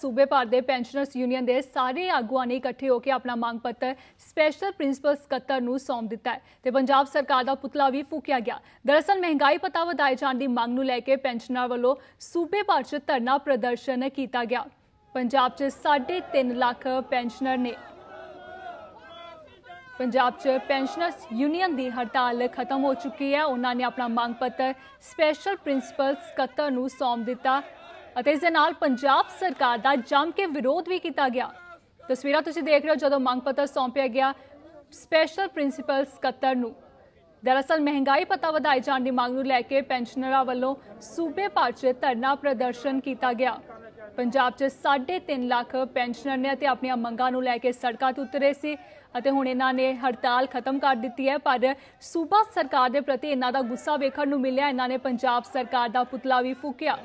ਸੂਬੇ ਭਰ ਦੇ ਪੈਨਸ਼ਨਰਸ ਯੂਨੀਅਨ ਦੇ ਸਾਰੇ ਆਗੂਆਂ ਨੇ ਇਕੱਠੇ ਹੋ ਕੇ ਆਪਣਾ ਮੰਗ ਪੱਤਰ ਸਪੈਸ਼ਲ ਪ੍ਰਿੰਸੀਪਲ ਸਕੱਤਰ ਨੂੰ ਸੌਂਪ ਦਿੱਤਾ ਹੈ ਤੇ ਪੰਜਾਬ ਸਰਕਾਰ ਦਾ ਪੁਤਲਾ ਵੀ ਫੂਕਿਆ ਗਿਆ। ਦਰਅਸਲ ਮਹਿੰਗਾਈ ਪਤਾ ਵਧਾਏ ਜਾਣ ਦੀ ਮੰਗ ਨੂੰ ਲੈ ਕੇ ਪੈਨਸ਼ਨਰਾਂ ਵੱਲੋਂ ਸੂਬੇ ਭਰ 'ਚ ਧਰਨਾ ਪ੍ਰਦਰਸ਼ਨ ਕੀਤਾ ਗਿਆ। ਪੰਜਾਬ 'ਚ 3.5 ਲੱਖ ਪੈਨਸ਼ਨਰ ਨੇ ਪੰਜਾਬ 'ਚ ਪੈਨਸ਼ਨਰਸ ਯੂਨੀਅਨ ਦੀ ਹੜਤਾਲ ਖਤਮ ਹੋ ਚੁੱਕੀ ਹੈ। ਉਹਨਾਂ ਨੇ ਆਪਣਾ ਮੰਗ ਪੱਤਰ ਸਪੈਸ਼ਲ ਪ੍ਰਿੰਸੀਪਲ ਸਕੱਤਰ ਨੂੰ ਸੌਂਪ ਦਿੱਤਾ। ਅਤੇ ਇਸ ਦੇ ਨਾਲ ਪੰਜਾਬ ਸਰਕਾਰ ਦਾ ਜੰਮ ਕੇ ਵਿਰੋਧ ਵੀ ਕੀਤਾ ਗਿਆ। ਤਸਵੀਰਾਂ ਤੁਸੀਂ ਦੇਖ ਰਹੇ ਹੋ ਜਦੋਂ ਮੰਗ ਪੱਤਰ ਸੌਂਪਿਆ ਗਿਆ ਸਪੈਸ਼ਲ ਪ੍ਰਿੰਸੀਪਲ ਸਕੱਤਰ ਨੂੰ। ਦਰਅਸਲ ਮਹਿੰਗਾਈ ਪਤਾ ਵਧਾਏ ਜਾਣ ਦੀ ਮੰਗ ਨੂੰ ਲੈ ਕੇ ਪੈਨਸ਼ਨਰਾਂ ਵੱਲੋਂ ਸੂਬੇ ਭਰ 'ਚ ਧਰਨਾ ਪ੍ਰਦਰਸ਼ਨ ਕੀਤਾ ਗਿਆ। ਪੰਜਾਬ 'ਚ 3.5 ਲੱਖ ਪੈਨਸ਼ਨਰ ਨੇ ਅਤੇ ਆਪਣੀਆਂ ਮੰਗਾਂ ਨੂੰ ਲੈ ਕੇ ਸੜਕਾਂ ਤੇ ਉਤਰੇ ਸੀ ਅਤੇ ਹੁਣ ਇਹਨਾਂ ਨੇ ਹੜਤਾਲ ਖਤਮ ਕਰ ਦਿੱਤੀ ਹੈ, ਪਰ ਸੂਬਾ ਸਰਕਾਰ ਦੇ ਪ੍ਰਤੀ ਇਹਨਾਂ ਦਾ ਗੁੱਸਾ ਵੇਖਣ ਨੂੰ ਮਿਲਿਆ। ਇਹਨਾਂ ਨੇ ਪੰਜਾਬ ਸਰਕਾਰ ਦਾ ਪੁਤਲਾ ਵੀ ਫੂਕਿਆ।